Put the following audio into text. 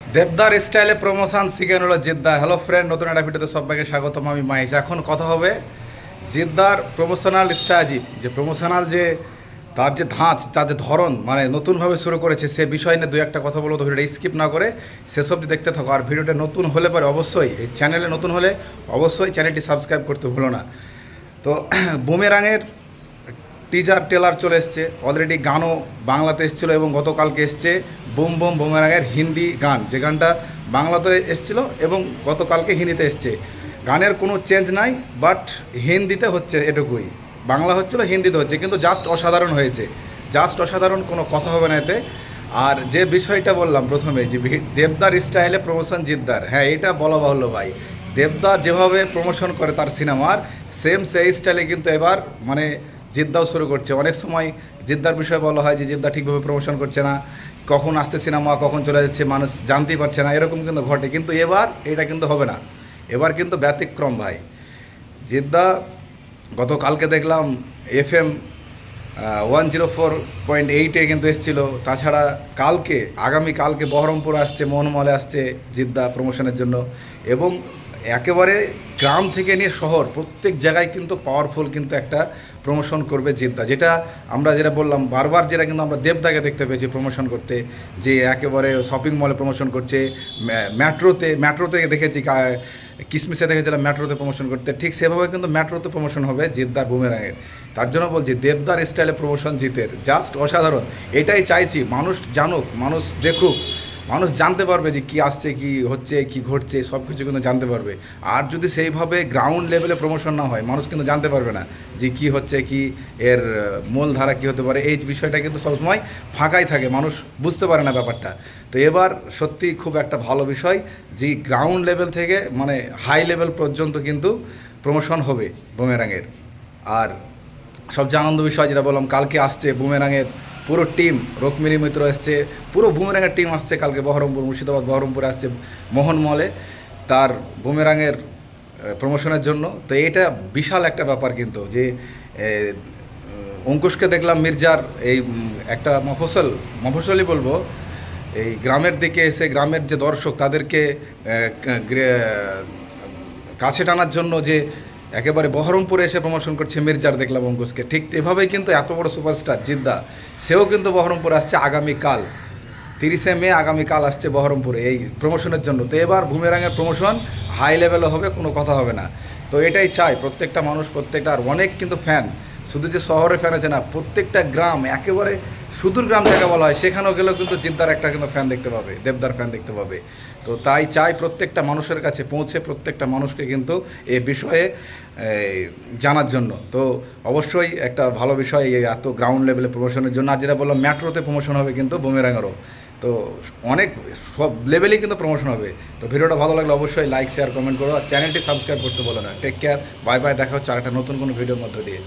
দেবদার স্টাইলে প্রমোশন শিখে নিল জিদ্দা। হ্যালো ফ্রেন্ড নতুন একটা ভিডিওতে সবাইকে স্বাগতম, আমি মাইস এখন কথা হবে জিদ্দার প্রমোশনাল স্ট্র্যাটেজি যে প্রমোশনাল যে তার যে ধাঁচ, তার যে ধরন মানে নতুনভাবে শুরু করেছে, সে বিষয় নিয়ে দু একটা কথা বলব, তো ভিডিওটা স্কিপ না করে সেসব দেখতে থাকো। আর ভিডিওটা নতুন হলে পরে অবশ্যই, এই চ্যানেলে নতুন হলে অবশ্যই চ্যানেলটি সাবস্ক্রাইব করতে ভুলো না। তো বুমেরাঙের টিজার টেলার চলে এসছে। অলরেডি গানও বাংলাতে এসেছিল এবং গতকালকে এসছে বুম বুম বুমেরাঙের হিন্দি গান। যে গানটা বাংলাতে এসেছিল এবং গতকালকে হিন্দিতে এসছে। গানের কোনো চেঞ্জ নাই বাট হিন্দিতে হচ্ছে এটুকুই। বাংলা হচ্ছিল, হিন্দিতে হচ্ছে, কিন্তু জাস্ট অসাধারণ হয়েছে। জাস্ট অসাধারণ, কোনো কথা হবে না এতে। আর যে বিষয়টা বললাম প্রথমে, যে দেবদার স্টাইলে প্রমোশন জিদ্দার। হ্যাঁ এটা বলা বাহুল্য ভাই। দেবদার যেভাবে প্রমোশন করে তার সিনেমার সেম সেই স্টাইলে কিন্তু এবার মানে জিদ্দাও শুরু করছে। অনেক সময় জিদ্দার বিষয়ে বলা হয় যে জিদ্দা ঠিকভাবে প্রমোশন করছে না। কখন আসছে সিনেমা, কখন চলে যাচ্ছে মানুষ জানতেই পারছে না। এরকম কিন্তু ঘটে। কিন্তু এবার এটা কিন্তু হবে না। এবার কিন্তু ব্যতিক্রম ভাই। জিদ্দা, গতকালকে দেখলাম F M one zero four point এইটে কিন্তু এসেছিল। তাছাড়া কালকে, আগামী কালকে বহরমপুর আসছে মোহনমলে আসছে জিদ্দা প্রমোশনের জন্য। এবং একেবারে গ্রাম থেকে নিয়ে শহর, প্রত্যেক জায়গায় কিন্তু পাওয়ারফুল কিন্তু একটা প্রমোশন করবে জিদ্দা। যেটা আমরা যেটা বললাম, বারবার যেটা কিন্তু আমরা দেবদাকে দেখতে পেয়েছি প্রমোশন করতে, যে একেবারে শপিং মলে প্রমোশন করছে মেট্রোতে মেট্রোতে দেখেছি কিসমিসে দেখেছিলাম মেট্রোতে প্রমোশন করতে, ঠিক সেভাবে কিন্তু মেট্রোতে প্রমোশন হবে জিদ্দার বুমেরাঙের তার জন্য বলছি, দেবদার স্টাইলে প্রমোশন জিতের জাস্ট অসাধারণ। এটাই চাইছি, মানুষ জানুক, মানুষ দেখুক মানুষ জানতে পারবে যে কি আসছে, কি হচ্ছে, কি ঘটছে সব কিছু কিন্তু জানতে পারবে। আর যদি সেইভাবে গ্রাউন্ড লেভেলে প্রমোশন না হয়, মানুষ কিন্তু জানতে পারবে না যে কি হচ্ছে, কি এর মূলধারা কি হতে পারে। এই বিষয়টা কিন্তু সবসময় ফাঁকাই থাকে, মানুষ বুঝতে পারে না ব্যাপারটা। তো এবার সত্যি খুব একটা ভালো বিষয় যে গ্রাউন্ড লেভেল থেকে মানে হাই লেভেল পর্যন্ত কিন্তু প্রমোশন হবে বুমেরাঙের আর সবচেয়ে আনন্দ বিষয় যেটা বললাম, কালকে আসছে বুমেরাঙের পুরো টিম রকমিনী মিত্র আসছে, পুরো বুমেরাঙের টিম আসছে কালকে বহরমপুর, মুর্শিদাবাদ, বহরমপুরে আসছে মোহন মলে। তার বুমেরাঙের প্রমোশনের জন্য। তো এটা বিশাল একটা ব্যাপার কিন্তু যে অঙ্কুশকে দেখলাম মির্জার এই একটা মফসল মফসলই বলব, এই গ্রামের দিকে এসে গ্রামের যে দর্শক তাদেরকে কাছে টানার জন্য যে একেবারে বহরমপুরে এসে প্রমোশন করছে মির্জার দেখলাম অঙ্কুশকে। ঠিক এভাবেই কিন্তু এত বড় সুপারস্টার জিদ্দা, সেও কিন্তু বহরমপুরে আসছে আগামীকাল। তিরিশে মে আগামীকাল আসছে বহরমপুরে এই প্রমোশনের জন্য। তো এবার বুমেরাঙের প্রমোশন হাই লেভেলও হবে, কোনো কথা হবে না। তো এটাই চাই, প্রত্যেকটা মানুষ, প্রত্যেকটা আর অনেক কিন্তু ফ্যান শুধু যে শহরে ফ্যান আছে না, প্রত্যেকটা গ্রাম একেবারে সুদূর গ্রাম জায়গা বলা হয়, সেখানেও গেলেও কিন্তু জিদ্দার একটা কিন্তু ফ্যান দেখতে পাবে, দেবদার ফ্যান দেখতে পাবে। তো তাই চাই প্রত্যেকটা মানুষের কাছে পৌঁছে প্রত্যেকটা মানুষকে কিন্তু এ বিষয়ে জানার জন্য। তো অবশ্যই একটা ভালো বিষয়, এই এত গ্রাউন্ড লেভেলে প্রমোশনের জন্য। আর যেটা বললাম, মেট্রোতে প্রমোশন হবে কিন্তু বুমেরাঙেরও। তো অনেক, সব লেভেলেই কিন্তু প্রমোশন হবে। তো ভিডিওটা ভালো লাগলে অবশ্যই লাইক শেয়ার কমেন্ট করো। আর চ্যানেলটি সাবস্ক্রাইব করতে বলো না। টেক কেয়ার বাই বাই দেখা হচ্ছে আর একটা নতুন কোনো ভিডিওর মধ্যে দিয়ে।